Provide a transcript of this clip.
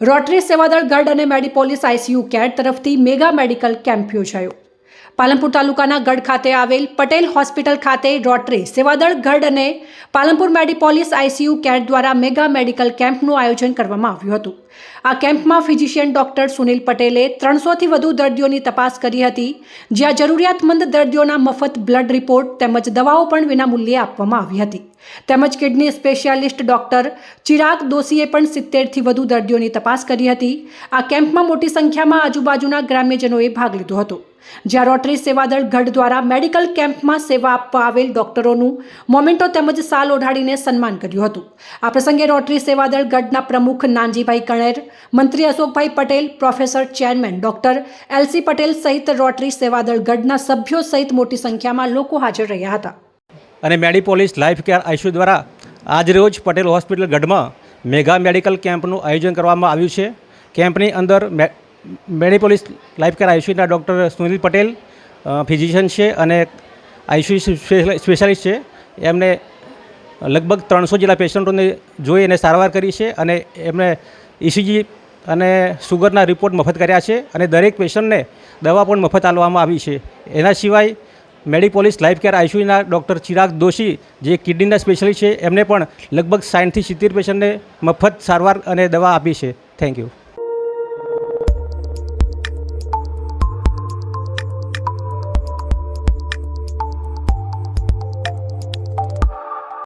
Rotary સેવાદળ ગઢ અને Medipolis ICU care તરફથી mega medical camp યોજાયો. પાલનપુર તાલુકાના ગઢ ખાતે આવેલ પટેલ હોસ્પિટલ ખાતે રોટરી સેવાદળ ગઢ અને પાલનપુર મેડિપોલિસ આઈસીયુ કેર દ્વારા મેગા મેડિકલ કેમ્પનું આયોજન કરવામાં આવ્યું હતું. આ કેમ્પમાં ફિઝિશિયન ડોક્ટર સુનિલ પટેલે ત્રણસોથી વધુ દર્દીઓની તપાસ કરી હતી, જ્યાં જરૂરિયાતમંદ દર્દીઓના મફત બ્લડ રિપોર્ટ તેમજ દવાઓ પણ વિનામૂલ્યે આપવામાં આવી હતી. તેમજ કિડની સ્પેશિયાલિસ્ટ ડોક્ટર ચિરાગ દોશીએ પણ સિત્તેરથી વધુ દર્દીઓની તપાસ કરી હતી. આ કેમ્પમાં મોટી સંખ્યામાં આજુબાજુના ગ્રામ્યજનોએ ભાગ લીધો હતો. જ્યાં રોટરી સેવાદળ ગઢ દ્વારા મેડિકલ કેમ્પમાં સેવા આપવા આવેલ ડોક્ટરોનું મોમેન્ટો તેમજ સાલ ઓઢાડીને સન્માન કર્યું હતું. આ પ્રસંગે રોટરી સેવાદળ ગઢના પ્રમુખ નાનજીભાઈ કણેર, મંત્રી Ashokbhai Patel, professor chairman doctor LC Patel સહિત રોટરી સેવાદળ ગઢના સભ્યો સહિત મોટી સંખ્યામાં લોકો હાજર રહ્યા હતા. અને મેડિપોલિસ લાઈફ કેર આઈસીયુ દ્વારા આજરોજ પટેલ હોસ્પિટલ ગઢમાં મેગા મેડિકલ કેમ્પનું આયોજન કરવામાં આવ્યું છે. કેમ્પની અંદર મેડિપોલિસ લાઈફ કેર આઈસીયુના ડૉક્ટર સુનિલ પટેલ ફિઝિશિયન છે અને આઈસીયુ સ્પેશિયાલિસ્ટ છે. એમને લગભગ ત્રણસો જેટલા પેશન્ટોને જોઈ અને સારવાર કરી છે અને એમણે ઇસીજી અને સુગરના રિપોર્ટ મફત કર્યા છે અને દરેક પેશન્ટને દવા પણ મફત આપવામાં આવી છે. એના સિવાય મેડિપોલિસ લાઈફ કેર આઈસીયુના ડૉક્ટર ચિરાગ દોશી, જે કિડનીના સ્પેશિયાલિસ્ટ છે, એમને પણ લગભગ સાઠથી સિત્તેર પેશન્ટને મફત સારવાર અને દવા આપી છે. Thank you.